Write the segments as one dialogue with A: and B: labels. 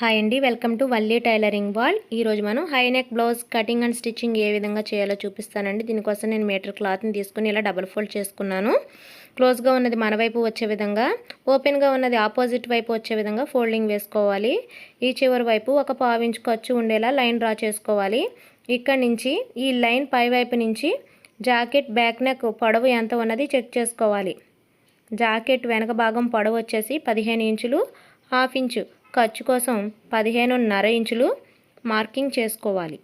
A: Hi అండి welcome to Valli tailoring wall. ఈరోజు మనం high neck blouse cutting and stitching ఏ విధంగా చేయాలో చూపిస్తానండి. దీనికోసం నేను మీటర్ క్లాత్ని తీసుకుని ఇలా డబల్ ఫోల్డ్ చేసుకున్నాను. క్లోజ్గా ఉన్నది మన వైపు వచ్చే విధంగా ఓపెన్గా ఉన్నది ఆపోజిట్ వైపు వచ్చే విధంగా ఫోల్డింగ్ వేసుకోవాలి. ఈ చివరి వైపు ఒక పావించు ఖర్చు ఉండేలా లైన్ డ్రా చేసుకోవాలి. ఇక్కడ నుంచి ఈ లైన్ పై వైపు నుంచి జాకెట్ బ్యాక్ నెక్ పొడవు ఎంత ఉన్నది చెక్ చేసుకోవాలి. జాకెట్ వెనక భాగం పొడవు వచ్చేసి పదిహేను ఇంచులు హాఫ్ ఇంచు. ఖర్చు కోసం పదిహేనున్నర ఇంచులు మార్కింగ్ చేసుకోవాలి.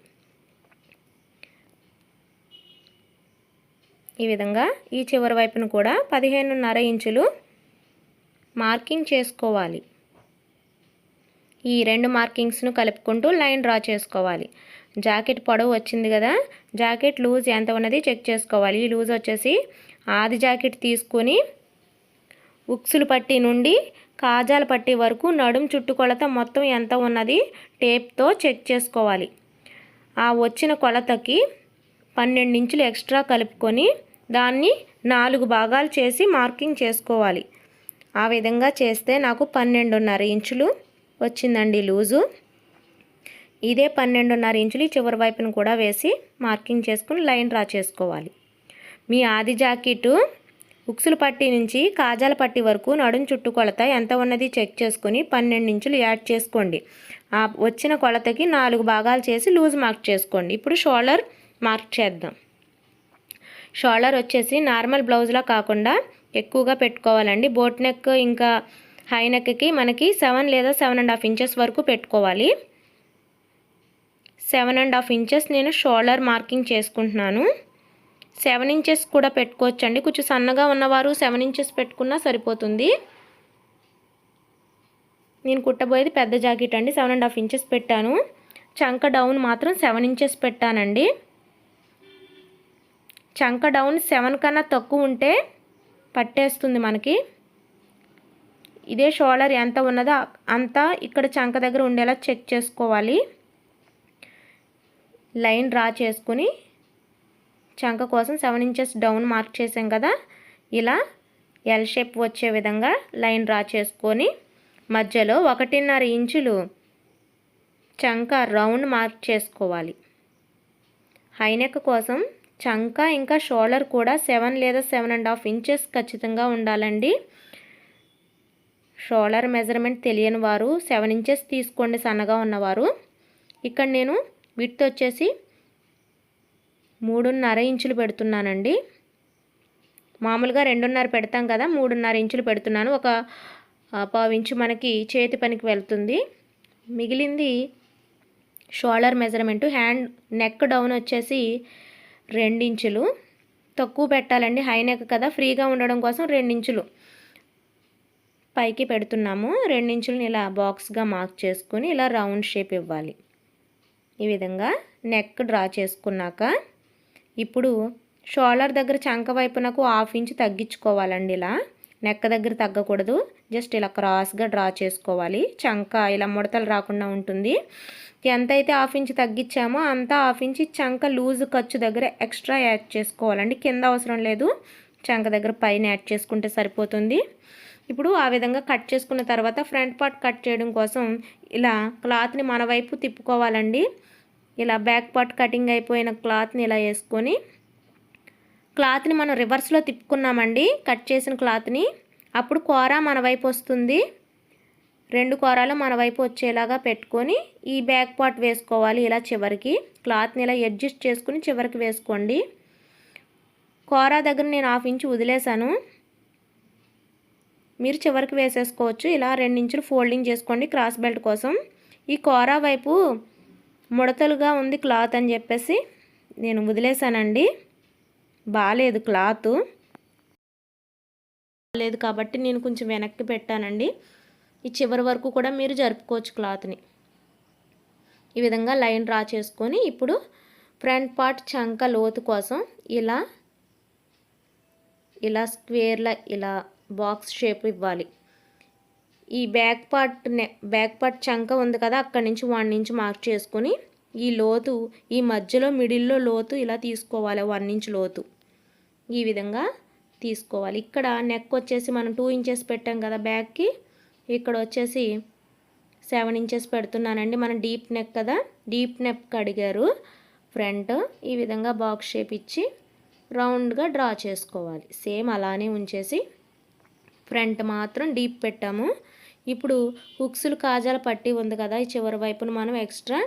A: ఈ విధంగా ఈ చివరి వైపును కూడా పదిహేనున్నర ఇంచులు మార్కింగ్ చేసుకోవాలి. ఈ రెండు మార్కింగ్స్ను కలుపుకుంటూ లైన్ డ్రా చేసుకోవాలి. జాకెట్ పొడవు వచ్చింది కదా జాకెట్ లూజ్ ఎంత ఉన్నది చెక్ చేసుకోవాలి. ఈ లూజ్ వచ్చేసి ఆది జాకెట్ తీసుకొని ఉక్సులు పట్టి నుండి కాజాల పట్టి వరకు నడుం చుట్టుకొలత మొత్తం ఎంత ఉన్నది టేప్తో చెక్ చేసుకోవాలి. ఆ వచ్చిన కొలతకి పన్నెండు ఇంచులు ఎక్స్ట్రా కలుపుకొని దాన్ని నాలుగు భాగాలు చేసి మార్కింగ్ చేసుకోవాలి. ఆ విధంగా చేస్తే నాకు పన్నెండున్నర ఇంచులు వచ్చిందండి లూజు. ఇదే పన్నెండున్నర ఇంచులు ఈ చివరి వైపును కూడా వేసి మార్కింగ్ చేసుకుని లైన్ డ్రా చేసుకోవాలి. మీ ఆది జాకెట్ ఉక్సుల పట్టి నుంచి కాజాల పట్టి వరకు నడుం చుట్టు కొలత ఎంత ఉన్నది చెక్ చేసుకొని పన్నెండు ఇంచులు యాడ్ చేసుకోండి. ఆ వచ్చిన కొలతకి నాలుగు భాగాలు చేసి లూజ్ మార్క్ చేసుకోండి. ఇప్పుడు షోల్డర్ మార్క్ చేద్దాం. షోల్డర్ వచ్చేసి నార్మల్ బ్లౌజ్లా కాకుండా ఎక్కువగా పెట్టుకోవాలండి. బోట్ నెక్ ఇంకా హై నెక్కి మనకి సెవెన్ లేదా సెవెన్ అండ్ హాఫ్ ఇంచెస్ వరకు పెట్టుకోవాలి. సెవెన్ అండ్ హాఫ్ ఇంచెస్ నేను షోల్డర్ మార్కింగ్ చేసుకుంటున్నాను. సెవెన్ ఇంచెస్ కూడా పెట్టుకోవచ్చండి. కొంచెం సన్నగా ఉన్నవారు సెవెన్ ఇంచెస్ పెట్టుకున్నా సరిపోతుంది. నేను కుట్టబోయేది పెద్ద జాకెట్ అండి. సెవెన్ అండ్ హాఫ్ ఇంచెస్ పెట్టాను. చంక డౌన్ మాత్రం సెవెన్ ఇంచెస్ పెట్టానండి. చంక డౌన్ సెవెన్ కన్నా తక్కువ ఉంటే పట్టేస్తుంది మనకి. ఇదే షోల్డర్ ఎంత ఉన్నదో అంతా ఇక్కడ చంక దగ్గర ఉండేలా చెక్ చేసుకోవాలి. లైన్ డ్రా చేసుకుని చంక కోసం సెవెన్ ఇంచెస్ డౌన్ మార్క్ చేసాం కదా. ఇలా ఎల్ షేప్ వచ్చే విధంగా లైన్ డ్రా చేసుకొని మధ్యలో ఒకటిన్నర ఇంచులు చంక రౌండ్ మార్క్ చేసుకోవాలి. హైనెక్ కోసం చంక ఇంకా షోల్డర్ కూడా సెవెన్ లేదా సెవెన్ అండ్ హాఫ్ ఇంచెస్ ఖచ్చితంగా ఉండాలండి. షోల్డర్ మెజర్మెంట్ తెలియని వారు సెవెన్ ఇంచెస్ తీసుకోండి సన్నగా ఉన్నవారు. ఇక్కడ నేను విత్ వచ్చేసి మూడున్నర ఇంచులు పెడుతున్నానండి. మామూలుగా రెండున్నర పెడతాం కదా మూడున్నర ఇంచులు పెడుతున్నాను. ఒక పావు ఇంచు మనకి చేతి పనికి వెళ్తుంది. మిగిలింది shoulder measurement hand neck down వచ్చేసి రెండించులు. తక్కువ పెట్టాలండి హై నెక్ కదా ఫ్రీగా ఉండడం కోసం రెండించులు. పైకి పెడుతున్నాము. రెండించులను ఇలా బాక్స్గా మార్క్ చేసుకుని ఇలా రౌండ్ షేప్ ఇవ్వాలి. ఈ విధంగా నెక్ డ్రా చేసుకున్నాక ఇప్పుడు షోల్డర్ దగ్గర చంక వైపునకు హాఫ్ ఇంచ్ తగ్గించుకోవాలండి ఇలా. నెక్క దగ్గర తగ్గకూడదు. జస్ట్ ఇలా క్రాస్గా డ్రా చేసుకోవాలి. చంక ఇలా ముడతలు రాకుండా ఉంటుంది. ఎంతైతే హాఫ్ ఇంచ్ తగ్గించామో అంత హాఫ్ ఇంచ్ చంక లూజ్ ఖర్చు దగ్గర ఎక్స్ట్రా యాడ్ చేసుకోవాలండి. కింద అవసరం లేదు. చంక దగ్గర పైన యాడ్ చేసుకుంటే సరిపోతుంది. ఇప్పుడు ఆ విధంగా కట్ చేసుకున్న తర్వాత ఫ్రంట్ పార్ట్ కట్ చేయడం కోసం ఇలా క్లాత్ని మన వైపు తిప్పుకోవాలండి. ఇలా బ్యాక్ పార్ట్ కటింగ్ అయిపోయిన క్లాత్ని ఇలా వేసుకొని క్లాత్ని మనం రివర్స్లో తిప్పుకున్నామండి. కట్ చేసిన క్లాత్ని. అప్పుడు కూర మన వైపు వస్తుంది. రెండు కూరలు మన వైపు వచ్చేలాగా పెట్టుకొని ఈ బ్యాక్ పార్ట్ వేసుకోవాలి ఇలా చివరికి. క్లాత్ని ఇలా అడ్జస్ట్ చేసుకుని చివరికి వేసుకోండి. కూర దగ్గర నేను హాఫ్ ఇంచ్ వదిలేశాను. మీరు చివరికి వేసేసుకోవచ్చు. ఇలా ఇంచులు ఫోల్డింగ్ చేసుకోండి క్రాస్ బెల్ట్ కోసం. ఈ కూర వైపు ముడతలుగా ఉంది క్లాత్ అని చెప్పేసి నేను వదిలేసానండి బాగాలేదు క్లాత్. లేదు కాబట్టి నేను కొంచెం వెనక్కి పెట్టానండి. ఈ చివరి వరకు కూడా మీరు జరుపుకోవచ్చు క్లాత్ని. ఈ విధంగా లైన్ డ్రా చేసుకొని ఇప్పుడు ఫ్రంట్ పార్ట్ చంక లోతు కోసం ఇలా ఇలా స్క్వేర్లా ఇలా బాక్స్ షేప్ ఇవ్వాలి. ఈ బ్యాక్ పార్ట్ నె బ్యాక్ పార్ట్ చంక ఉంది కదా అక్కడి నుంచి వన్ ఇంచ్ మార్క్ చేసుకొని ఈ లోతు ఈ మధ్యలో మిడిల్లో లోతు ఇలా తీసుకోవాలి వన్ ఇంచ్ లోతు. ఈ విధంగా తీసుకోవాలి. ఇక్కడ నెక్ వచ్చేసి మనం టూ ఇంచెస్ పెట్టాం కదా బ్యాక్కి ఇక్కడ వచ్చేసి సెవెన్ ఇంచెస్ పెడుతున్నానండి. మనం డీప్ నెక్ కదా డీప్ నెక్ అడిగారు ఫ్రంట్ ఈ విధంగా బాక్స్ షేప్ ఇచ్చి రౌండ్గా డ్రా చేసుకోవాలి. సేమ్ అలానే ఉంచేసి ఫ్రంట్ మాత్రం డీప్ పెట్టాము. ఇప్పుడు హుక్స్లు కాజాల పట్టి ఉంది కదా ఈ చివరి వైపున మనం ఎక్స్ట్రా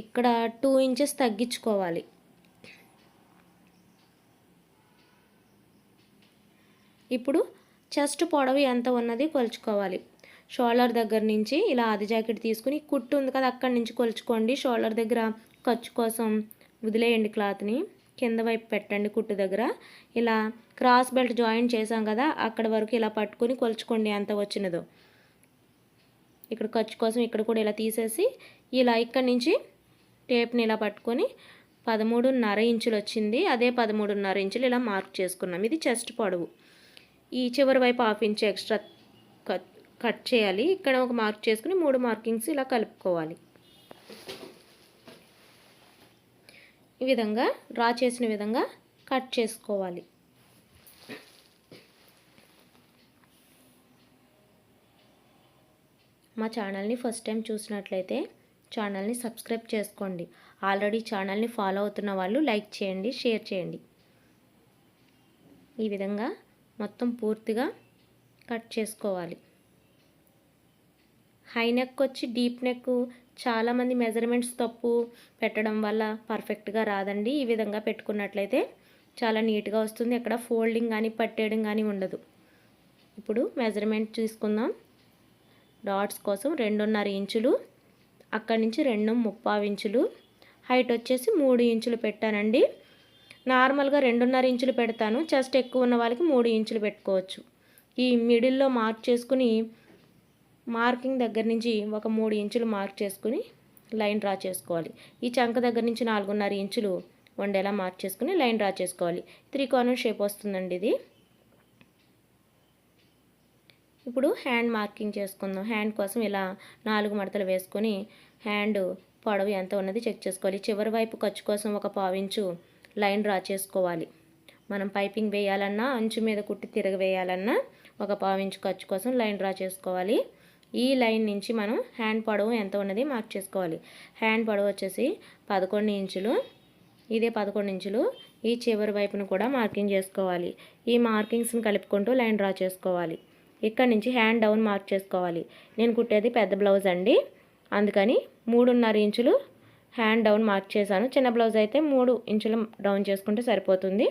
A: ఇక్కడ టూ ఇంచెస్ తగ్గించుకోవాలి. ఇప్పుడు చెస్ట్ పొడవు ఎంత ఉన్నది కొలుచుకోవాలి. షోల్డర్ దగ్గర నుంచి ఇలా ఆది జాకెట్ తీసుకుని కుట్టు ఉంది కదా అక్కడి నుంచి కొలుచుకోండి. షోల్డర్ దగ్గర ఖర్చు కోసం వదిలేయండి క్లాత్ని. కింద వైపు పెట్టండి కుట్టు దగ్గర. ఇలా క్రాస్ బెల్ట్ జాయిన్ చేసాం కదా అక్కడ వరకు ఇలా పట్టుకొని కొలుచుకోండి ఎంత వచ్చినదో. ఇక్కడ ఖర్చు కోసం ఇక్కడ కూడా ఇలా తీసేసి ఇలా ఇక్కడ నుంచి టేప్ని ఇలా పట్టుకొని పదమూడున్నర ఇంచులు వచ్చింది. అదే పదమూడున్నర ఇంచులు ఇలా మార్క్ చేసుకున్నాం. ఇది చెస్ట్ పొడవు. ఈ చివరి వైపు హాఫ్ ఇంచ్ ఎక్స్ట్రా కట్ చేయాలి. ఇక్కడ ఒక మార్క్ చేసుకుని మూడు మార్కింగ్స్ ఇలా కలుపుకోవాలి. ఈ విధంగా డ్రా చేసిన విధంగా కట్ చేసుకోవాలి. మా ఛానల్ని ఫస్ట్ టైం చూసినట్లయితే ఛానల్ని సబ్స్క్రైబ్ చేసుకోండి. ఆల్రెడీ ఛానల్ని ఫాలో అవుతున్న వాళ్ళు లైక్ చేయండి షేర్ చేయండి. ఈ విధంగా మొత్తం పూర్తిగా కట్ చేసుకోవాలి. హై నెక్ వచ్చి డీప్ నెక్ చాలామంది మెజర్మెంట్స్ తప్పు పెట్టడం వల్ల పర్ఫెక్ట్గా రాదండి. ఈ విధంగా పెట్టుకున్నట్లయితే చాలా నీట్గా వస్తుంది. ఎక్కడ ఫోల్డింగ్ కానీ పట్టేయడం కానీ ఉండదు. ఇప్పుడు మెజర్మెంట్ తీసుకుందాం డాట్స్ కోసం రెండున్నర ఇంచులు అక్కడి నుంచి రెండు ముప్పావు ఇంచులు. హైట్ వచ్చేసి మూడు ఇంచులు పెట్టానండి. నార్మల్గా రెండున్నర ఇంచులు పెడతాను. చెస్ట్ ఎక్కువ ఉన్న వాళ్ళకి మూడు ఇంచులు పెట్టుకోవచ్చు. ఈ మిడిల్లో మార్క్ చేసుకుని మార్కింగ్ దగ్గర నుంచి ఒక మూడు ఇంచులు మార్క్ చేసుకుని లైన్ డ్రా చేసుకోవాలి. ఈ చంక దగ్గర నుంచి నాలుగున్నర ఇంచులు వండేలా మార్క్ చేసుకుని లైన్ డ్రా చేసుకోవాలి. త్రీ కార్నర్ షేప్ వస్తుందండి ఇది. ఇప్పుడు హ్యాండ్ మార్కింగ్ చేసుకుందాం. హ్యాండ్ కోసం ఇలా నాలుగు మడతలు వేసుకొని హ్యాండ్ పొడవు ఎంత ఉన్నది చెక్ చేసుకోవాలి. చివరి వైపు ఖర్చు కోసం ఒక పావించు లైన్ డ్రా చేసుకోవాలి. మనం పైపింగ్ వేయాలన్నా అంచు మీద కుట్టి తిరగవేయాలన్నా ఒక పావించు ఖర్చు కోసం లైన్ డ్రా చేసుకోవాలి. ఈ లైన్ నుంచి మనం హ్యాండ్ పొడవు ఎంత ఉన్నది మార్క్ చేసుకోవాలి. హ్యాండ్ పొడవు వచ్చేసి పదకొండు ఇంచులు ఇదే పదకొండు ఇంచులు ఈ చివరి వైపును కూడా మార్కింగ్ చేసుకోవాలి. ఈ మార్కింగ్స్ని కలుపుకుంటూ లైన్ డ్రా చేసుకోవాలి. ఇక్కడ నుంచి హ్యాండ్ డౌన్ మార్క్ చేసుకోవాలి. నేను కుట్టేది పెద్ద బ్లౌజ్ అండి. అందుకని మూడున్నర ఇంచులు హ్యాండ్ డౌన్ మార్క్ చేశాను. చిన్న బ్లౌజ్ అయితే మూడు ఇంచులు డౌన్ చేసుకుంటే సరిపోతుంది.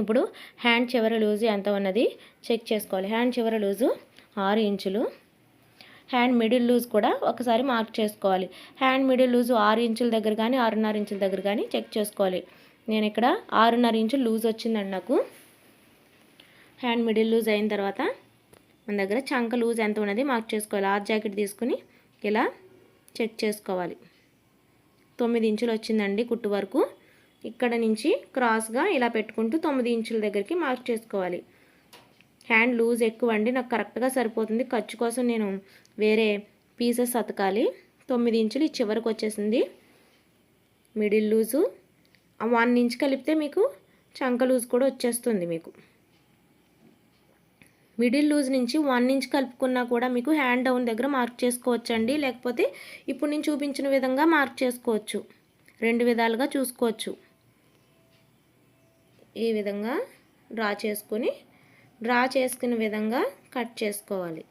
A: ఇప్పుడు హ్యాండ్ చివర లూజు ఎంత ఉన్నది చెక్ చేసుకోవాలి. హ్యాండ్ చివర లూజు ఆరు ఇంచులు. హ్యాండ్ మిడిల్ లూజ్ కూడా ఒకసారి మార్క్ చేసుకోవాలి. హ్యాండ్ మిడిల్ లూజు ఆరు ఇంచుల దగ్గర కానీ ఆరున్నర ఇంచుల దగ్గర కానీ చెక్ చేసుకోవాలి. నేను ఇక్కడ ఆరున్నర ఇంచులు లూజ్ వచ్చిందండి నాకు. హ్యాండ్ మిడిల్ లూజ్ అయిన తర్వాత మన దగ్గర చంక లూజ్ ఎంత ఉన్నది మార్క్ చేసుకోవాలి. ఆర్ జాకెట్ తీసుకుని ఇలా చెక్ చేసుకోవాలి. తొమ్మిది ఇంచులు వచ్చిందండి కుట్టు వరకు. ఇక్కడ నుంచి క్రాస్గా ఇలా పెట్టుకుంటూ తొమ్మిది ఇంచుల దగ్గరికి మార్క్ చేసుకోవాలి. హ్యాండ్ లూజ్ ఎక్కువ అండి. నాకు కరెక్ట్గా సరిపోతుంది. ఖర్చు కోసం నేను వేరే పీసెస్ అతకాలి. తొమ్మిది ఇంచులు ఈ చివరికి వచ్చేసింది. Middle loose. వన్ ఇంచ్ కలిపితే మీకు చంక లూజ్ కూడా వచ్చేస్తుంది మీకు. మిడిల్ లూజ్ నుంచి వన్ ఇంచ్ కలుపుకున్నా కూడా మీకు హ్యాండ్ డౌన్ దగ్గర మార్క్ చేసుకోవచ్చండి. లేకపోతే ఇప్పుడు నేను చూపించిన విధంగా మార్క్ చేసుకోవచ్చు. రెండు విధాలుగా చూసుకోవచ్చు. ఈ విధంగా డ్రా చేసుకొని డ్రా చేసుకున్న విధంగా కట్ చేసుకోవాలి.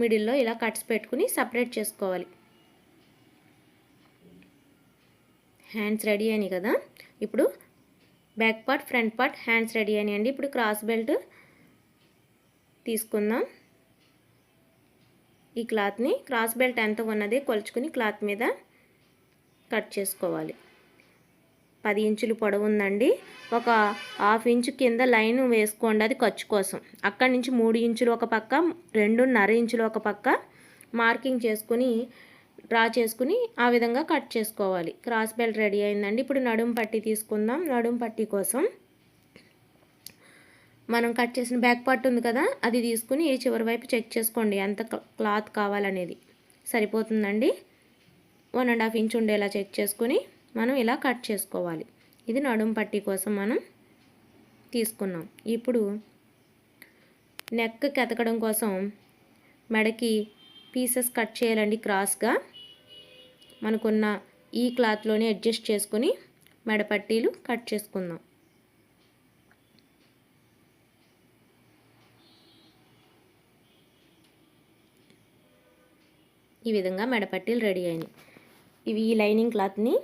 A: మిడిల్లో ఇలా కట్స్ పెట్టుకుని సపరేట్ చేసుకోవాలి. హ్యాండ్స్ రెడీ అయినాయి కదా. ఇప్పుడు back part front part hands ready అయినాయండి. ఇప్పుడు క్రాస్ బెల్ట్ తీసుకుందాం. ఈ క్లాత్ని క్రాస్ బెల్ట్ ఎంత ఉన్నది కొలుచుకుని క్లాత్ మీద కట్ చేసుకోవాలి. పది ఇంచులు పొడవు ఉందండి. ఒక హాఫ్ ఇంచు కింద లైన్ వేసుకోండి అది ఖర్చు కోసం. అక్కడి నుంచి మూడు ఇంచులు ఒక పక్క రెండున్నర ఇంచులు ఒక పక్క మార్కింగ్ చేసుకుని డ్రా చేసుకుని ఆ విధంగా కట్ చేసుకోవాలి. క్రాస్ బెల్ట్ రెడీ అయిందండి. ఇప్పుడు నడుము పట్టి తీసుకుందాం. నడుం పట్టి కోసం మనం కట్ చేసిన బ్యాక్ పార్ట్ ఉంది కదా అది తీసుకుని ఈ చివరి వైపు చెక్ చేసుకోండి ఎంత క్లాత్ కావాలనేది. సరిపోతుందండి? వన్ అండ్ హాఫ్ ఇంచ్ ఉండేలా చెక్ చేసుకుని మనం ఇలా కట్ చేసుకోవాలి. ఇది నడుం పట్టి కోసం మనం తీసుకున్నాం. ఇప్పుడు నెక్ కెతకడం కోసం మెడకి పీసెస్ కట్ చేయాలండి క్రాస్గా. మనకున్న ఈ క్లాత్లోనే అడ్జస్ట్ చేసుకుని మెడపట్టీలు కట్ చేసుకుందాం. ఈ విధంగా మెడపట్టీలు రెడీ అయినాయి. ఇవి ఈ లైనింగ్ క్లాత్ని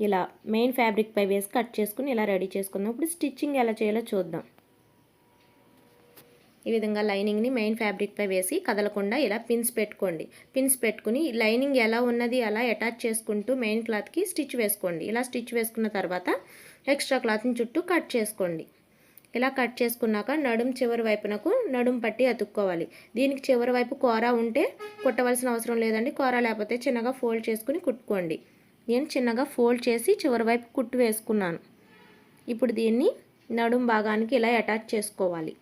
A: ఇలా మెయిన్ ఫ్యాబ్రిక్ పై వేసి కట్ చేసుకుని ఇలా రెడీ చేసుకుందాం. ఇప్పుడు స్టిచ్చింగ్ ఎలా చేయాలో చూద్దాం. ఈ విధంగా లైనింగ్ని మెయిన్ ఫ్యాబ్రిక్పై వేసి కదలకుండా ఇలా పిన్స్ పెట్టుకోండి. పిన్స్ పెట్టుకుని లైనింగ్ ఎలా ఉన్నది అలా అటాచ్ చేసుకుంటూ మెయిన్ క్లాత్కి స్టిచ్ వేసుకోండి. ఇలా స్టిచ్ వేసుకున్న తర్వాత ఎక్స్ట్రా క్లాత్ని చుట్టూ కట్ చేసుకోండి. ఇలా కట్ చేసుకున్నాక నడుం చివరి వైపునకు నడుం పట్టి అతుక్కోవాలి. దీనికి చివరి వైపు కూర ఉంటే కుట్టవలసిన అవసరం లేదండి. కూర లేకపోతే చిన్నగా ఫోల్డ్ చేసుకుని కుట్టుకోండి. నేను చిన్నగా ఫోల్డ్ చేసి చివరి వైపు కుట్టు వేసుకున్నాను. ఇప్పుడు దీన్ని నడుం భాగానికి ఇలా అటాచ్ చేసుకోవాలి.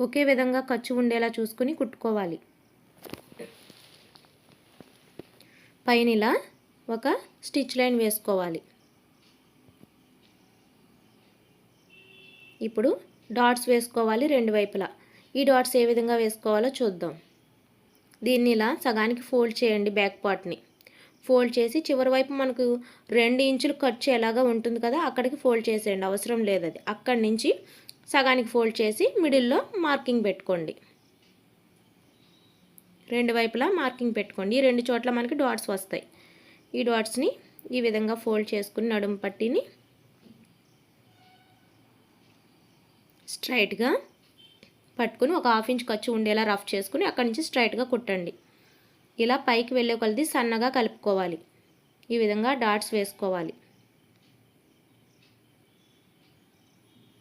A: ఒకే విధంగా ఖర్చు ఉండేలా చూసుకుని కుట్టుకోవాలి. పైన ఇలా ఒక స్టిచ్ లైన్ వేసుకోవాలి. ఇప్పుడు డాట్స్ వేసుకోవాలి రెండు వైపులా. ఈ డాట్స్ ఏ విధంగా వేసుకోవాలో చూద్దాం. దీన్ని ఇలా సగానికి ఫోల్డ్ చేయండి బ్యాక్ పార్ట్ని. ఫోల్డ్ చేసి చివరి వైపు మనకు రెండు ఇంచులు ఖర్చు ఎలాగా ఉంటుంది కదా అక్కడికి ఫోల్డ్ చేసేయండి అవసరం లేదు అది. అక్కడి నుంచి సగానికి ఫోల్డ్ చేసి మిడిల్లో మార్కింగ్ పెట్టుకోండి. రెండు వైపులా మార్కింగ్ పెట్టుకోండి. ఈ రెండు చోట్ల మనకి డాట్స్ వస్తాయి. ఈ డాట్స్ని ఈ విధంగా ఫోల్డ్ చేసుకుని నడుము పట్టిని స్ట్రైట్గా పట్టుకుని ఒక హాఫ్ ఇంచ్ ఖర్చు ఉండేలా రఫ్ చేసుకుని అక్కడి నుంచి స్ట్రైట్గా కుట్టండి. ఇలా పైకి వెళ్ళే కొలది సన్నగా కలుపుకోవాలి. ఈ విధంగా డాట్స్ వేసుకోవాలి.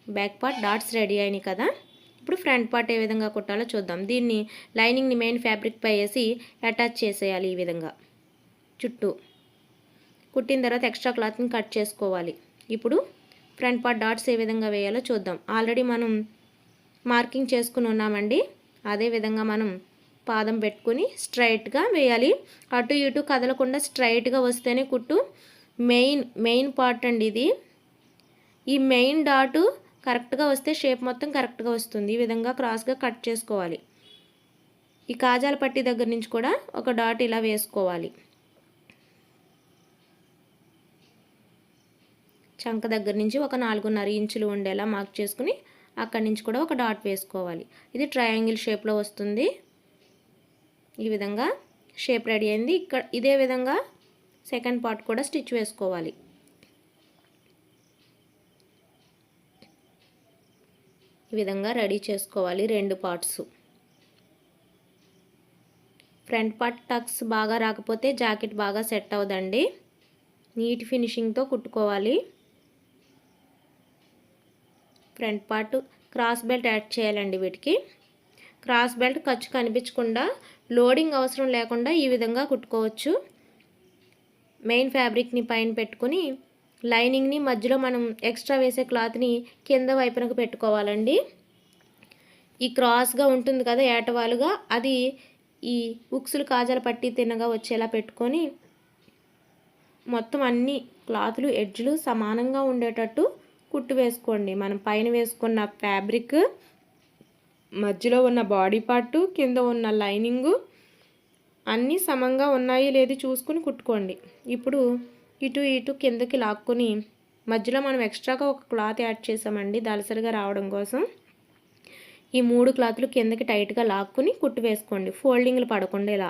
A: బ్యాక్ పార్ట్ డాట్స్ రెడీ అయినాయి కదా? ఇప్పుడు ఫ్రంట్ పార్ట్ ఏ విధంగా కుట్టాలో చూద్దాం. దీన్ని లైనింగ్ని మెయిన్ ఫ్యాబ్రిక్ పై వేసి అటాచ్ చేసేయాలి ఈ విధంగా. చుట్టూ కుట్టిన తర్వాత ఎక్స్ట్రా క్లాత్ని కట్ చేసుకోవాలి. ఇప్పుడు ఫ్రంట్ పార్ట్ డాట్స్ ఏ విధంగా వేయాలో చూద్దాం. ఆల్రెడీ మనం మార్కింగ్ చేసుకుని ఉన్నామండి. అదే విధంగా మనం పాదం పెట్టుకుని స్ట్రైట్గా వేయాలి. అటు ఇటు కదలకుండా స్ట్రైట్గా వస్తేనే కుట్టు. మెయిన్ మెయిన్ పార్ట్ అండి ఇది. ఈ మెయిన్ డాటు కరెక్ట్గా వస్తే షేప్ మొత్తం కరెక్ట్గా వస్తుంది. ఈ విధంగా క్రాస్గా కట్ చేసుకోవాలి. ఈ కాజాల పట్టి దగ్గర నుంచి కూడా ఒక డాట్ ఇలా వేసుకోవాలి. చంక దగ్గర నుంచి ఒక నాలుగున్నర ఇంచులు ఉండేలా మార్క్ చేసుకుని అక్కడి నుంచి కూడా ఒక డాట్ వేసుకోవాలి. ఇది ట్రయాంగిల్ షేప్లో వస్తుంది. ఈ విధంగా షేప్ రెడీ అయింది. ఇక్కడ ఇదే విధంగా సెకండ్ పార్ట్ కూడా స్టిచ్ వేసుకోవాలి. ఈ విధంగా రెడీ చేసుకోవాలి రెండు పార్ట్స్ ఫ్రంట్ పార్ట్ టక్స్ బాగా రాకపోతే జాకెట్ బాగా సెట్ అవ్వదండి. నీట్ ఫినిషింగ్తో కుట్టుకోవాలి. Front part cross belt add చేయాలండి వీటికి. క్రాస్ బెల్ట్ ఖర్చు కనిపించకుండా లోడింగ్ అవసరం లేకుండా ఈ విధంగా కుట్టుకోవచ్చు. మెయిన్ ఫ్యాబ్రిక్ని పైన పెట్టుకుని లైనింగ్ని మధ్యలో మనం ఎక్స్ట్రా వేసే క్లాత్ని కింద వైపునకు పెట్టుకోవాలండి. ఈ క్రాస్గా ఉంటుంది కదా ఏటవాలుగా అది ఈ ఉక్సులు కాజాల పట్టి తిన్నగా వచ్చేలా పెట్టుకొని మొత్తం అన్ని క్లాతులు ఎడ్జ్లు సమానంగా ఉండేటట్టు కుట్టు వేసుకోండి. మనం పైన వేసుకున్న ఫ్యాబ్రిక్ మధ్యలో ఉన్న బాడీ పార్టు కింద ఉన్న లైనింగు అన్నీ సమంగా ఉన్నాయి లేదు చూసుకుని కుట్టుకోండి. ఇప్పుడు ఇటు ఇటు కిందకి లాక్కొని మధ్యలో మనం ఎక్స్ట్రాగా ఒక క్లాత్ యాడ్ చేసామండి దలసరిగా రావడం కోసం. ఈ మూడు క్లాత్లు కిందకి టైట్గా లాక్కుని కుట్టు వేసుకోండి. ఫోల్డింగ్లు పడకుండా ఇలా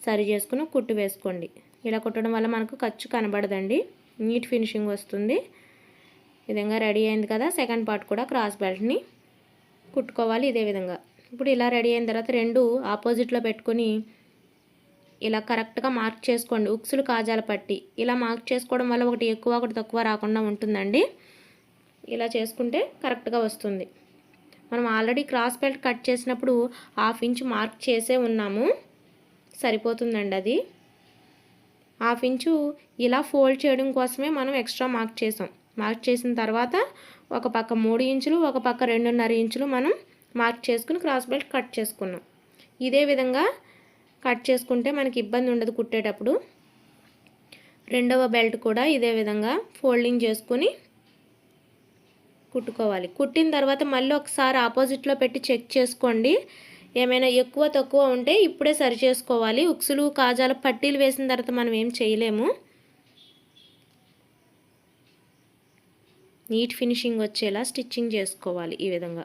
A: సరి చేసుకుని కుట్టు వేసుకోండి. ఇలా కుట్టడం వల్ల మనకు ఖర్చు కనబడదండి. నీట్ ఫినిషింగ్ వస్తుంది. విధంగా రెడీ అయింది కదా సెకండ్ పార్ట్ కూడా క్రాస్ బెల్ట్ని కుట్టుకోవాలి ఇదే విధంగా. ఇప్పుడు ఇలా రెడీ అయిన తర్వాత రెండు ఆపోజిట్లో పెట్టుకొని ఇలా కరెక్ట్గా మార్క్ చేసుకోండి. ఉక్సులు కాజాల పట్టి. ఇలా మార్క్ చేసుకోవడం వల్ల ఒకటి ఎక్కువ ఒకటి తక్కువ రాకుండా ఉంటుందండి. ఇలా చేసుకుంటే కరెక్ట్గా వస్తుంది. మనం ఆల్రెడీ క్రాస్ బెల్ట్ కట్ చేసినప్పుడు హాఫ్ ఇంచ్ మార్క్ చేసే ఉన్నాము. సరిపోతుందండి అది. హాఫ్ ఇంచు ఇలా ఫోల్డ్ చేయడం కోసమే మనం ఎక్స్ట్రా మార్క్ చేసాం. మార్క్ చేసిన తర్వాత ఒక పక్క మూడు ఇంచులు ఒక పక్క రెండున్నర ఇంచులు మనం మార్క్ చేసుకుని క్రాస్ బెల్ట్ కట్ చేసుకున్నాం. ఇదే విధంగా కట్ చేసుకుంటే మనకి ఇబ్బంది ఉండదు కుట్టేటప్పుడు. రెండవ బెల్ట్ కూడా ఇదే విధంగా ఫోల్డింగ్ చేసుకుని కుట్టుకోవాలి. కుట్టిన తర్వాత మళ్ళీ ఒకసారి ఆపోజిట్లో పెట్టి చెక్ చేసుకోండి. ఏమైనా ఎక్కువ తక్కువ ఉంటే ఇప్పుడే సరి చేసుకోవాలి. ఉక్సులు కాజాలు పట్టీలు వేసిన తర్వాత మనం ఏం చేయలేము. నీట్ ఫినిషింగ్ వచ్చేలా స్టిచ్చింగ్ చేసుకోవాలి ఈ విధంగా.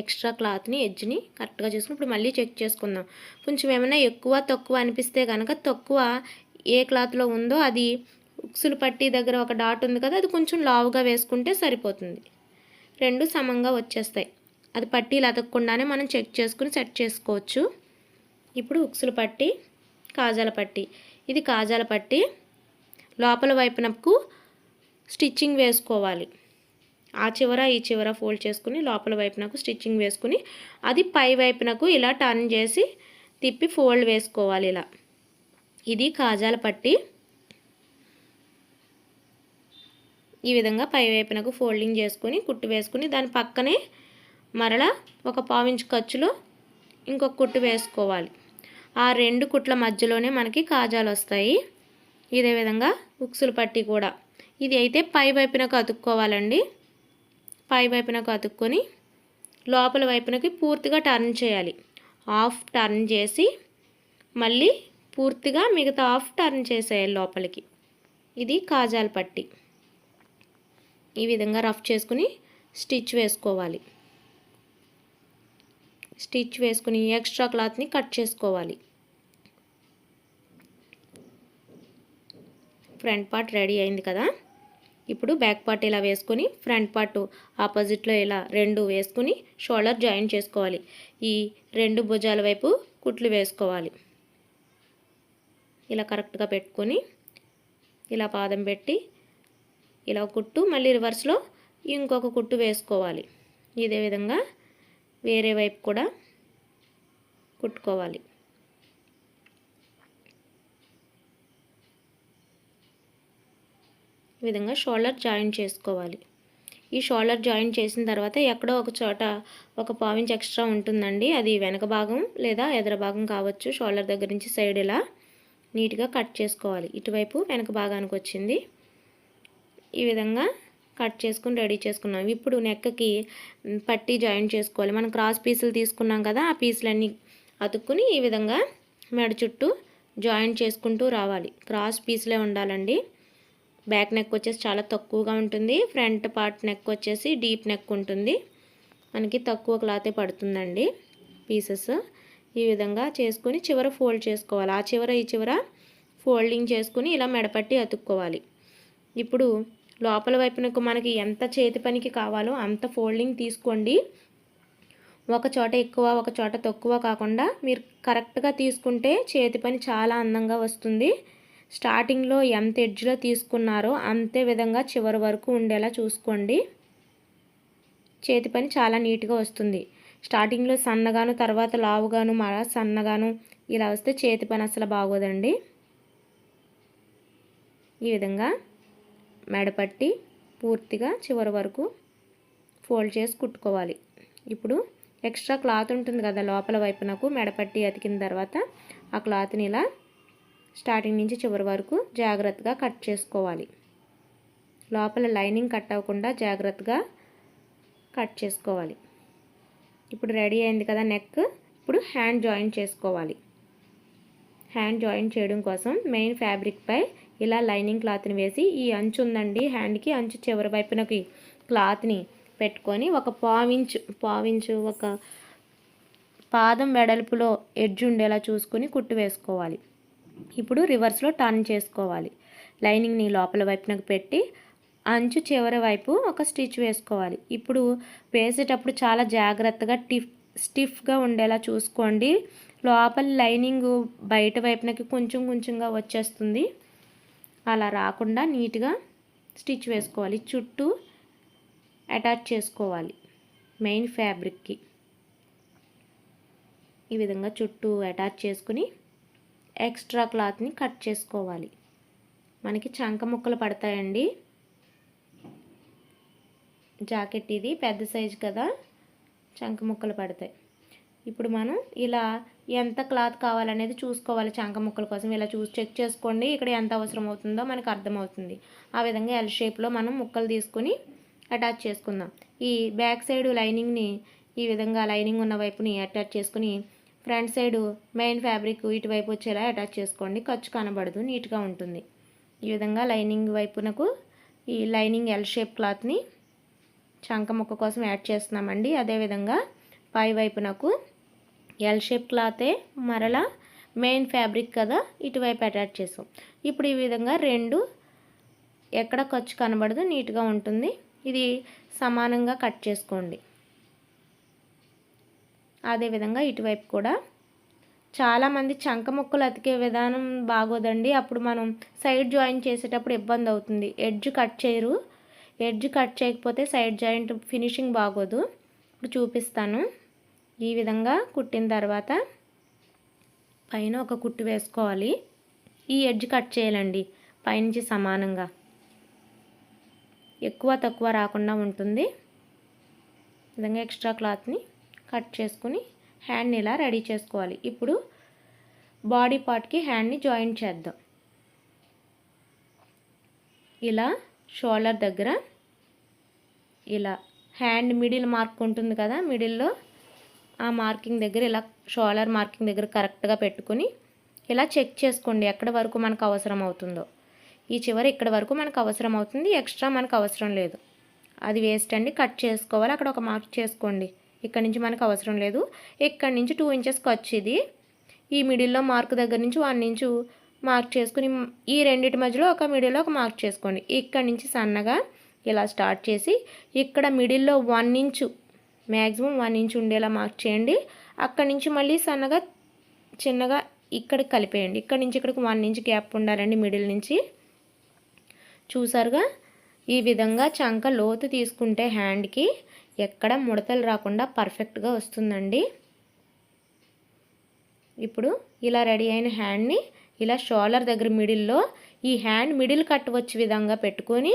A: ఎక్స్ట్రా క్లాత్ని ఎడ్జ్ని కరెక్ట్గా చేసుకుని ఇప్పుడు మళ్ళీ చెక్ చేసుకుందాం. కొంచెం ఏమైనా ఎక్కువ తక్కువ అనిపిస్తే కనుక తక్కువ ఏ క్లాత్లో ఉందో అది ఉక్సులు పట్టి దగ్గర ఒక డాట్ ఉంది కదా అది కొంచెం లావుగా వేసుకుంటే సరిపోతుంది. రెండు సమంగా వచ్చేస్తాయి. అది పట్టీలు అతకకుండానే మనం చెక్ చేసుకుని సెట్ చేసుకోవచ్చు. ఇప్పుడు ఉక్సులు పట్టి కాజాల పట్టి. ఇది కాజాల పట్టి. లోపల వైపునకు స్టిచ్చింగ్ వేసుకోవాలి. ఆ చివర ఈ చివర ఫోల్డ్ చేసుకుని లోపల వైపునకు స్టిచ్చింగ్ వేసుకుని అది పై వైపునకు ఇలా టర్న్ చేసి తిప్పి ఫోల్డ్ వేసుకోవాలి ఇలా. ఇది కాజాల పట్టి. ఈ విధంగా పై వైపునకు ఫోల్డింగ్ చేసుకుని కుట్టు వేసుకుని దాని పక్కనే మరలా ఒక పావించు ఖర్చులో ఇంకొక కుట్టు వేసుకోవాలి. ఆ రెండు కుట్ల మధ్యలోనే మనకి కాజాలు వస్తాయి. ఇదే విధంగా ఉక్సులు పట్టి కూడా. ఇది అయితే పై వైపునకు అతుక్కోవాలండి. పై వైపునకు అతుక్కొని లోపల వైపునకి పూర్తిగా టర్న్ చేయాలి. హాఫ్ టర్న్ చేసి మళ్ళీ పూర్తిగా మిగతా హాఫ్ టర్న్ చేసేయాలి లోపలికి. ఇది కాజాల పట్టి. ఈ విధంగా రఫ్ చేసుకుని స్టిచ్ వేసుకోవాలి. స్టిచ్ వేసుకుని ఎక్స్ట్రా క్లాత్ని కట్ చేసుకోవాలి. ఫ్రంట్ పార్ట్ రెడీ అయింది కదా. ఇప్పుడు బ్యాక్ పార్ట్ ఇలా వేసుకొని ఫ్రంట్ పార్ట్ ఆపోజిట్లో ఇలా రెండు వేసుకుని షోల్డర్ జాయిన్ చేసుకోవాలి. ఈ రెండు భుజాల వైపు కుట్లు వేసుకోవాలి. ఇలా కరెక్ట్గా పెట్టుకొని ఇలా పాదం పెట్టి ఇలా కుట్టు మళ్ళీ రివర్స్లో ఇంకొక కుట్టు వేసుకోవాలి. ఇదే విధంగా వేరే వైపు కూడా కుట్టుకోవాలి ఈ విధంగా షోల్డర్ జాయిన్ చేసుకోవాలి. ఈ షోల్డర్ జాయిన్ చేసిన తర్వాత ఎక్కడో ఒక చోట ఒక పావించ్ ఎక్స్ట్రా ఉంటుందండి. అది వెనక భాగం లేదా ఎదర భాగం కావచ్చు. షోల్డర్ దగ్గర నుంచి సైడ్ ఇలా నీట్గా కట్ చేసుకోవాలి. ఇటువైపు వెనక భాగానికి వచ్చింది. ఈ విధంగా కట్ చేసుకుని రెడీ చేసుకున్నాం. ఇప్పుడు నెక్కకి పట్టి జాయిన్ చేసుకోవాలి. మనం క్రాస్ పీసులు తీసుకున్నాం కదా ఆ పీసులన్నీ అతుక్కుని ఈ విధంగా మెడ చుట్టూ జాయిన్ చేసుకుంటూ రావాలి. క్రాస్ పీసులే ఉండాలండి. బ్యాక్ నెక్ వచ్చేసి చాలా తక్కువగా ఉంటుంది. ఫ్రంట్ పార్ట్ నెక్ వచ్చేసి డీప్ నెక్ ఉంటుంది. మనకి తక్కువ క్లాతే పడుతుందండి పీసెస్. ఈ విధంగా చేసుకుని చివర ఫోల్డ్ చేసుకోవాలి. ఆ చివర ఈ చివర ఫోల్డింగ్ చేసుకుని ఇలా మెడపట్టి అతుక్కోవాలి. ఇప్పుడు లోపల వైపునకు మనకి ఎంత చేతి పనికి కావాలో అంత ఫోల్డింగ్ తీసుకోండి. ఒక చోట ఎక్కువ ఒక చోట తక్కువ కాకుండా మీరు కరెక్ట్గా తీసుకుంటే చేతి పని చాలా అందంగా వస్తుంది. స్టార్టింగ్లో ఎంత ఎడ్జ్లో తీసుకున్నారో అంతే విధంగా చివరి వరకు ఉండేలా చూసుకోండి. చేతి పని చాలా నీట్గా వస్తుంది. స్టార్టింగ్లో సన్నగాను తర్వాత లావుగాను మళ్ళా సన్నగాను ఇలా వస్తే చేతి పని అసలు బాగోదండి. ఈ విధంగా మెడపట్టి పూర్తిగా చివరి వరకు ఫోల్డ్ చేసి కుట్టుకోవాలి. ఇప్పుడు ఎక్స్ట్రా క్లాత్ ఉంటుంది కదా లోపల వైపునకు మెడపట్టి అతికిన తర్వాత ఆ క్లాత్ని ఇలా స్టార్టింగ్ నుంచి చివరి వరకు జాగ్రత్తగా కట్ చేసుకోవాలి. లోపల లైనింగ్ కట్ అవ్వకుండా జాగ్రత్తగా కట్ చేసుకోవాలి. ఇప్పుడు రెడీ అయింది కదా నెక్ ఇప్పుడు హ్యాండ్ జాయిన్ చేసుకోవాలి. హ్యాండ్ జాయిన్ చేయడం కోసం మెయిన్ ఫ్యాబ్రిక్పై ఇలా లైనింగ్ క్లాత్ని వేసి ఈ అంచు ఉందండి హ్యాండ్కి అంచు చివరి వైపునకి క్లాత్ని పెట్టుకొని ఒక పావించు పావించు ఒక పాదం వెడల్పులో ఎడ్జ్ ఉండేలా చూసుకొని కుట్టు వేసుకోవాలి. ఇప్పుడు రివర్స్లో టర్న్ చేసుకోవాలి. లైనింగ్ని లోపల వైపునకు పెట్టి అంచు చివరి వైపు ఒక స్టిచ్ వేసుకోవాలి. ఇప్పుడు వేసేటప్పుడు చాలా జాగ్రత్తగా టిఫ్ స్టిఫ్గా ఉండేలా చూసుకోండి. లోపల లైనింగ్ బయట వైపునకి కొంచెం కొంచెంగా వచ్చేస్తుంది. అలా రాకుండా నీట్గా స్టిచ్ వేసుకోవాలి. చుట్టూ అటాచ్ చేసుకోవాలి. మెయిన్ ఫ్యాబ్రిక్కి ఈ విధంగా చుట్టూ అటాచ్ చేసుకుని ఎక్స్ట్రా క్లాత్ని కట్ చేసుకోవాలి. మనకి చంక ముక్కలు పడతాయండి. జాకెట్ ఇది పెద్ద సైజు కదా చంక ముక్కలు పడతాయి. ఇప్పుడు మనం ఇలా ఎంత క్లాత్ కావాలనేది చూసుకోవాలి చంక ముక్కల కోసం. ఇలా చూసి చెక్ చేసుకోండి ఇక్కడ ఎంత అవసరం అవుతుందో మనకు అర్థమవుతుంది. ఆ విధంగా ఎల్ షేప్లో మనం ముక్కలు తీసుకొని అటాచ్ చేసుకుందాం. ఈ బ్యాక్ సైడ్ లైనింగ్ని ఈ విధంగా లైనింగ్ ఉన్న వైపుని అటాచ్ చేసుకుని ఫ్రంట్ సైడ్ మెయిన్ ఫ్యాబ్రిక్ ఇటువైపు వచ్చేలా అటాచ్ చేసుకోండి. ఖర్చు కనబడదు నీట్గా ఉంటుంది. ఈ విధంగా లైనింగ్ వైపునకు ఈ లైనింగ్ ఎల్ షేప్ క్లాత్ని చంక ముక్క కోసం యాడ్ చేస్తున్నామండి. అదేవిధంగా పై వైపునకు ఎల్ షేప్ క్లాతే మరలా మెయిన్ ఫ్యాబ్రిక్ కదా ఇటువైపు అటాచ్ చేసాం. ఇప్పుడు ఈ విధంగా రెండు ఎక్కడ ఖర్చు కనబడదు నీట్గా ఉంటుంది. ఇది సమానంగా కట్ చేసుకోండి. అదేవిధంగా ఇటువైపు కూడా. చాలామంది చంక ముక్కలు అతికే విధానం బాగోదండి. అప్పుడు మనం సైడ్ జాయిన్ చేసేటప్పుడు ఇబ్బంది అవుతుంది. ఎడ్జ్ కట్ చేయరు. ఎడ్జ్ కట్ చేయకపోతే సైడ్ జాయింట్ ఫినిషింగ్ బాగోదు. ఇప్పుడు చూపిస్తాను. ఈ విధంగా కుట్టిన తర్వాత పైన ఒక కుట్టు వేసుకోవాలి. ఈ ఎడ్జ్ కట్ చేయాలండి. పైనుంచి సమానంగా. ఎక్కువ తక్కువ రాకుండా ఉంటుంది. విధంగా ఎక్స్ట్రా క్లాత్ని కట్ చేసుకుని హ్యాండ్ని ఇలా రెడీ చేసుకోవాలి. ఇప్పుడు బాడీ పార్ట్కి హ్యాండ్ని జాయిన్ చేద్దాం. ఇలా షోల్డర్ దగ్గర ఇలా హ్యాండ్ మిడిల్ మార్క్ ఉంటుంది కదా మిడిల్లో ఆ మార్కింగ్ దగ్గర ఇలా షోల్డర్ మార్కింగ్ దగ్గర కరెక్ట్గా పెట్టుకుని ఇలా చెక్ చేసుకోండి ఎక్కడ వరకు మనకు అవసరం అవుతుందో. ఈ చివరి ఇక్కడ వరకు మనకు అవసరం అవుతుంది ఎక్స్ట్రా మనకు అవసరం లేదు. అది వేస్ట్ అండి కట్ చేసుకోవాలి అక్కడ ఒక మార్క్ చేసుకోండి. ఇక్కడ నుంచి మనకు అవసరం లేదు. ఇక్కడ నుంచి టూ ఇంచెస్ ఖర్చు ఇది ఈ మిడిల్లో మార్క్ దగ్గర నుంచి వన్ ఇంచు మార్క్ చేసుకుని ఈ రెండింటి మధ్యలో ఒక మిడిల్లో ఒక మార్క్ చేసుకోండి. ఇక్కడ నుంచి సన్నగా ఇలా స్టార్ట్ చేసి ఇక్కడ మిడిల్లో one inch maximum one inch ఉండేలా మార్క్ చేయండి. అక్కడి నుంచి మళ్ళీ సన్నగా చిన్నగా ఇక్కడికి కలిపేయండి. ఇక్కడ నుంచి ఇక్కడికి వన్ ఇంచ్ గ్యాప్ ఉండాలండి మిడిల్ నుంచి. చూసారుగా? ఈ విధంగా చంక లోతు తీసుకుంటే హ్యాండ్కి ఎక్కడ ముడతలు రాకుండా పర్ఫెక్ట్గా వస్తుందండి. ఇప్పుడు ఇలా రెడీ అయిన హ్యాండ్ని ఇలా షోల్డర్ దగ్గర మిడిల్లో ఈ హ్యాండ్ మిడిల్ కట్ వచ్చే విధంగా పెట్టుకొని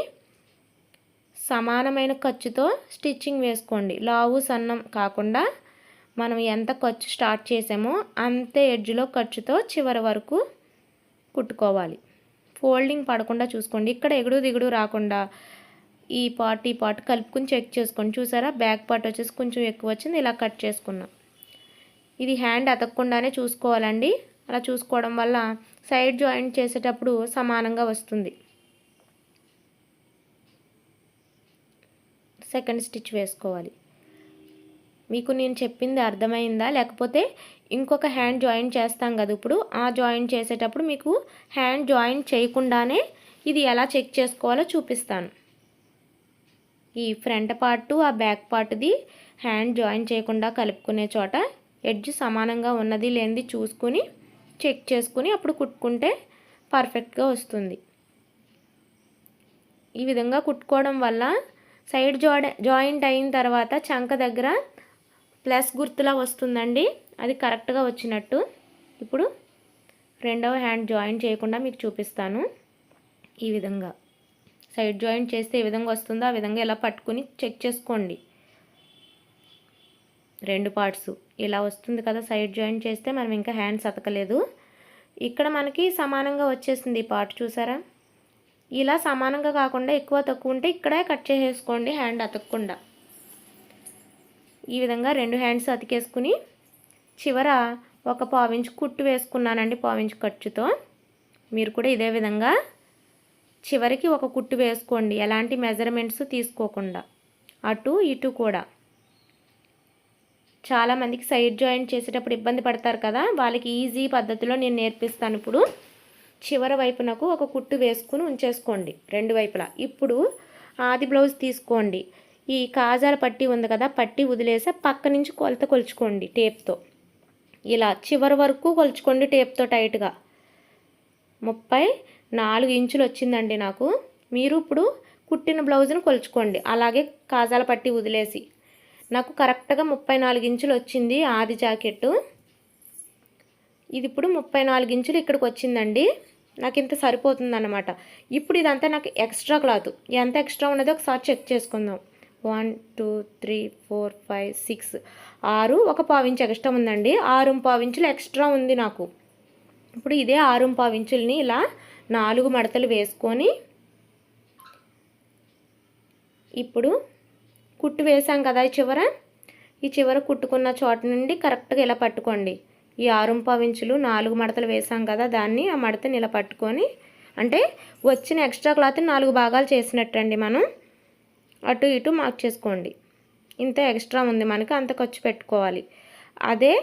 A: సమానమైన ఖర్చుతో స్టిచ్చింగ్ వేసుకోండి. లావు సన్నం కాకుండా మనం ఎంత ఖర్చు స్టార్ట్ చేసామో అంతే ఎడ్జ్లో ఖర్చుతో చివరి వరకు కుట్టుకోవాలి. ఫోల్డింగ్ పడకుండా చూసుకోండి. ఇక్కడ ఎగుడు దిగుడు రాకుండా ఈ పార్ట్ ఈ పార్ట్ కలుపుకుని చెక్ చేసుకోండి. చూసారా? బ్యాక్ పార్ట్ వచ్చేసి కొంచెం ఎక్కువ వచ్చింది. ఇలా కట్ చేసుకున్నాం. ఇది హ్యాండ్ అతకకుండానే చూసుకోవాలండి. అలా చూసుకోవడం వల్ల సైడ్ జాయింట్ చేసేటప్పుడు సమానంగా వస్తుంది. సెకండ్ స్టిచ్ వేసుకోవాలి. మీకు నేను చెప్పింది అర్థమైందా? లేకపోతే ఇంకొక హ్యాండ్ జాయిన్ చేస్తాం కదా ఇప్పుడు. ఆ జాయిన్ చేసేటప్పుడు మీకు హ్యాండ్ జాయిన్ చేయకుండానే ఇది ఎలా చెక్ చేసుకోవాలో చూపిస్తాను. ఈ ఫ్రంట్ పార్ట్ ఆ బ్యాక్ పార్ట్ది హ్యాండ్ జాయిన్ చేయకుండా కలుపుకునే చోట ఎడ్జ్ సమానంగా ఉన్నది లేనిది చూసుకుని చెక్ చేసుకుని అప్పుడు కుట్టుకుంటే పర్ఫెక్ట్గా వస్తుంది. ఈ విధంగా కుట్టుకోవడం వల్ల సైడ్ జాయింట్ అయిన తర్వాత చంక దగ్గర ప్లస్ గుర్తులా వస్తుందండి. అది కరెక్ట్గా వచ్చినట్టు. ఇప్పుడు రెండవ హ్యాండ్ జాయిన్ చేయకుండా మీకు చూపిస్తాను ఈ విధంగా. సైడ్ జాయింట్ చేస్తే ఏ విధంగా వస్తుందో ఆ విధంగా ఇలా పట్టుకుని చెక్ చేసుకోండి. రెండు పార్ట్స్. ఇలా వస్తుంది కదా సైడ్ జాయింట్ చేస్తే మనం ఇంకా హ్యాండ్స్ అతకలేదు. ఇక్కడ మనకి సమానంగా వచ్చేసింది ఈ పార్ట్ చూసారా? ఇలా సమానంగా కాకుండా ఎక్కువ తక్కువ ఉంటే ఇక్కడే కట్ చేసేసుకోండి హ్యాండ్ అతకకుండా. ఈ విధంగా రెండు హ్యాండ్స్ అతికేసుకుని చివర ఒక పావించి కుట్టు వేసుకున్నానండి పావించి ఖర్చుతో. మీరు కూడా ఇదే విధంగా చివరికి ఒక కుట్టు వేసుకోండి. ఎలాంటి మెజర్మెంట్స్ తీసుకోకుండా. అటు ఇటు కూడా. చాలామందికి సైడ్ జాయింట్ చేసేటప్పుడు ఇబ్బంది పడతారు కదా? వాళ్ళకి ఈజీ పద్ధతిలో నేను నేర్పిస్తాను. ఇప్పుడు చివరి వైపునకు ఒక కుట్టు వేసుకుని ఉంచేసుకోండి. రెండు వైపులా. ఇప్పుడు ఆది బ్లౌజ్ తీసుకోండి. ఈ కాజాల పట్టి ఉంది కదా? పట్టి వదిలేసి పక్క నుంచి కొలత కొలుచుకోండి టేప్తో ఇలా చివరి వరకు కొలుచుకోండి టేప్తో టైట్గా ముప్పై నాలుగు ఇంచులు వచ్చిందండి నాకు. మీరు ఇప్పుడు కుట్టిన బ్లౌజ్ను కొలుచుకోండి. అలాగే కాజాల పట్టి వదిలేసి. నాకు కరెక్ట్గా ముప్పై నాలుగు ఇంచులు వచ్చింది ఆది జాకెట్టు. ఇది ఇప్పుడు ముప్పై నాలుగు ఇంచులు ఇక్కడికి వచ్చిందండి. నాకు ఇంత సరిపోతుందన్నమాట. ఇప్పుడు ఇదంతా నాకు ఎక్స్ట్రా క్లాత్. ఎంత ఎక్స్ట్రా ఉన్నదో ఒకసారి చెక్ చేసుకుందాం. One two three four five six ఆరు ఒక పావించి ఎక్స్ట్రా ఉందండి. ఆరు పావించులు ఎక్స్ట్రా ఉంది నాకు. ఇప్పుడు ఇదే ఆరుంపావించుల్ని ఇలా నాలుగు మడతలు వేసుకొని ఇప్పుడు కుట్టు వేసాం కదా ఈ చివర. ఈ చివర కుట్టుకున్న చోట నుండి కరెక్ట్గా ఇలా పట్టుకోండి. ఈ ఆరు ఇంచులు నాలుగు మడతలు వేసాం కదా దాన్ని ఆ మడతని ఇలా పట్టుకొని అంటే వచ్చిన ఎక్స్ట్రా క్లాత్ని నాలుగు భాగాలు చేసినట్టండి మనం. అటు ఇటు మార్క్ చేసుకోండి. ఇంత ఎక్స్ట్రా ఉంది మనకి అంత ఖర్చు పెట్టుకోవాలి. అదే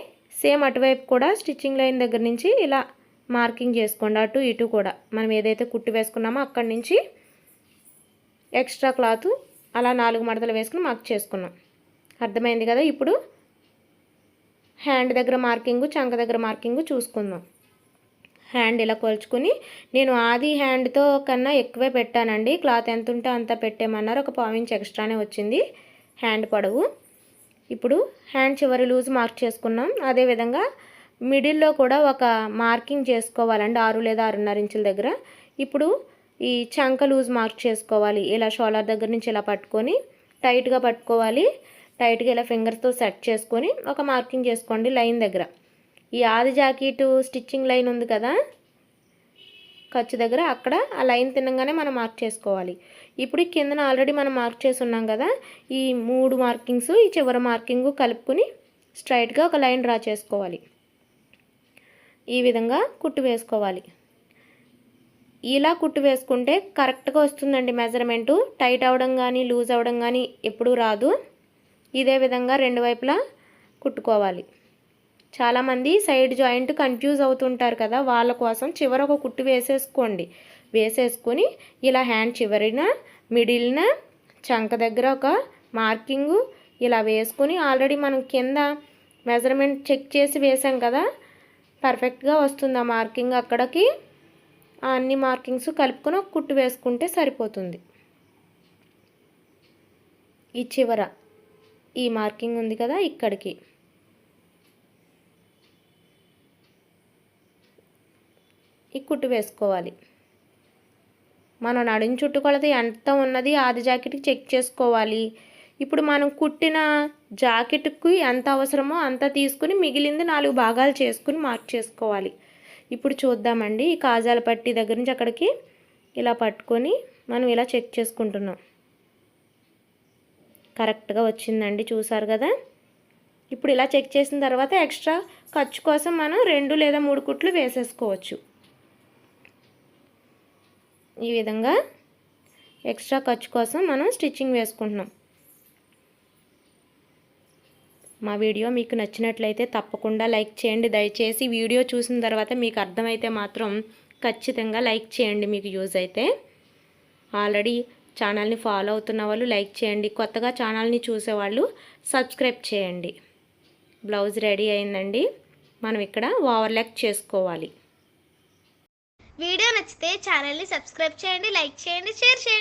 A: సేమ్ అటువైపు కూడా స్టిచ్చింగ్ లైన్ దగ్గర నుంచి ఇలా మార్కింగ్ చేసుకోండి అటు ఇటు కూడా. మనం ఏదైతే కుట్టి వేసుకున్నామో అక్కడి నుంచి ఎక్స్ట్రా క్లాత్ అలా నాలుగు మడతలు వేసుకుని మార్క్ చేసుకున్నాం. అర్థమైంది కదా? ఇప్పుడు హ్యాండ్ దగ్గర మార్కింగ్ చంక దగ్గర మార్కింగ్ చూసుకుందాం. హ్యాండ్ ఇలా కొలుచుకుని నేను ఆది హ్యాండ్తో కన్నా ఎక్కువే పెట్టానండి. క్లాత్ ఎంత ఉంటే అంత పెట్టేమన్నారు ఒక పావించి ఎక్స్ట్రానే వచ్చింది. హ్యాండ్ పొడవు. ఇప్పుడు హ్యాండ్ చివరి లూజ్ మార్క్ చేసుకున్నాం. అదేవిధంగా మిడిల్లో కూడా ఒక మార్కింగ్ చేసుకోవాలండి ఆరు లేదా ఆరున్నర ఇంచుల దగ్గర. ఇప్పుడు ఈ చంక లూజ్ మార్క్ చేసుకోవాలి ఇలా షోలర్ దగ్గర నుంచి ఇలా పట్టుకొని టైట్గా పట్టుకోవాలి. టైట్గా ఇలా ఫింగర్తో సెట్ చేసుకొని ఒక మార్కింగ్ చేసుకోండి లైన్ దగ్గర. ఈ ఆది జాకెట్ స్టిచ్చింగ్ లైన్ ఉంది కదా ఖర్చు దగ్గర అక్కడ ఆ లైన్ తినగానే మనం మార్క్ చేసుకోవాలి. ఇప్పుడు కిందన ఆల్రెడీ మనం మార్క్ చేసి ఉన్నాం కదా ఈ మూడు మార్కింగ్స్ ఈ చివరి మార్కింగ్ కలుపుకొని స్ట్రైట్గా ఒక లైన్ డ్రా చేసుకోవాలి. ఈ విధంగా కుట్టు వేసుకోవాలి. ఇలా కుట్టు వేసుకుంటే కరెక్ట్గా వస్తుందండి మెజర్మెంటు టైట్ అవడం కానీ లూజ్ అవ్వడం కానీ ఎప్పుడూ రాదు. ఇదే విధంగా రెండు వైపులా కుట్టుకోవాలి. చాలామంది సైడ్ జాయింట్ కన్ఫ్యూజ్ అవుతుంటారు కదా వాళ్ళ కోసం చివర ఒక కుట్టు వేసేసుకోండి. వేసేసుకొని ఇలా హ్యాండ్ చివరిన మిడిల్న చంక దగ్గర ఒక మార్కింగు ఇలా వేసుకొని ఆల్రెడీ మనం కింద మెజర్మెంట్ చెక్ చేసి వేసాం కదా పర్ఫెక్ట్గా వస్తుంది ఆ మార్కింగ్ అక్కడికి. అన్ని మార్కింగ్స్ కలుపుకొని ఒక కుట్టు వేసుకుంటే సరిపోతుంది. ఈ చివర ఈ మార్కింగ్ ఉంది కదా ఇక్కడికి. ఈ కుట్టు వేసుకోవాలి. మనం నడుం చుట్టుకొలత ఎంత ఉన్నది ఆది జాకెట్కి చెక్ చేసుకోవాలి. ఇప్పుడు మనం కుట్టిన జాకెట్కి ఎంత అవసరమో అంత తీసుకుని మిగిలింది నాలుగు భాగాలు చేసుకుని మార్క్ చేసుకోవాలి. ఇప్పుడు చూద్దామండి. ఈ కాజాల పట్టి దగ్గర నుంచి అక్కడికి ఇలా పట్టుకొని మనం ఇలా చెక్ చేసుకుంటున్నాం. కరెక్ట్గా వచ్చిందండి. చూసారు కదా? ఇప్పుడు ఇలా చెక్ చేసిన తర్వాత ఎక్స్ట్రా ఖర్చు కోసం మనం రెండు లేదా మూడు కుట్లు వేసేసుకోవచ్చు. ఈ విధంగా ఎక్స్ట్రా ఖర్చు కోసం మనం స్టిచ్చింగ్ వేసుకుంటున్నాం. మా వీడియో మీకు నచ్చినట్లయితే తప్పకుండా లైక్ చేయండి. దయచేసి వీడియో చూసిన తర్వాత మీకు అర్థమైతే మాత్రం ఖచ్చితంగా లైక్ చేయండి మీకు యూజ్ అయితే. ఆల్రెడీ ఛానల్ని ఫాలో అవుతున్న వాళ్ళు లైక్ చేయండి. కొత్తగా ఛానల్ని చూసేవాళ్ళు సబ్స్క్రైబ్ చేయండి. బ్లౌజ్ రెడీ అయిందండి. మనం ఇక్కడ ఓవర్లాక్ చేసుకోవాలి.
B: వీడియో నచ్చితే ఛానల్ని సబ్స్క్రైబ్ చేయండి లైక్ చేయండి షేర్ చేయండి.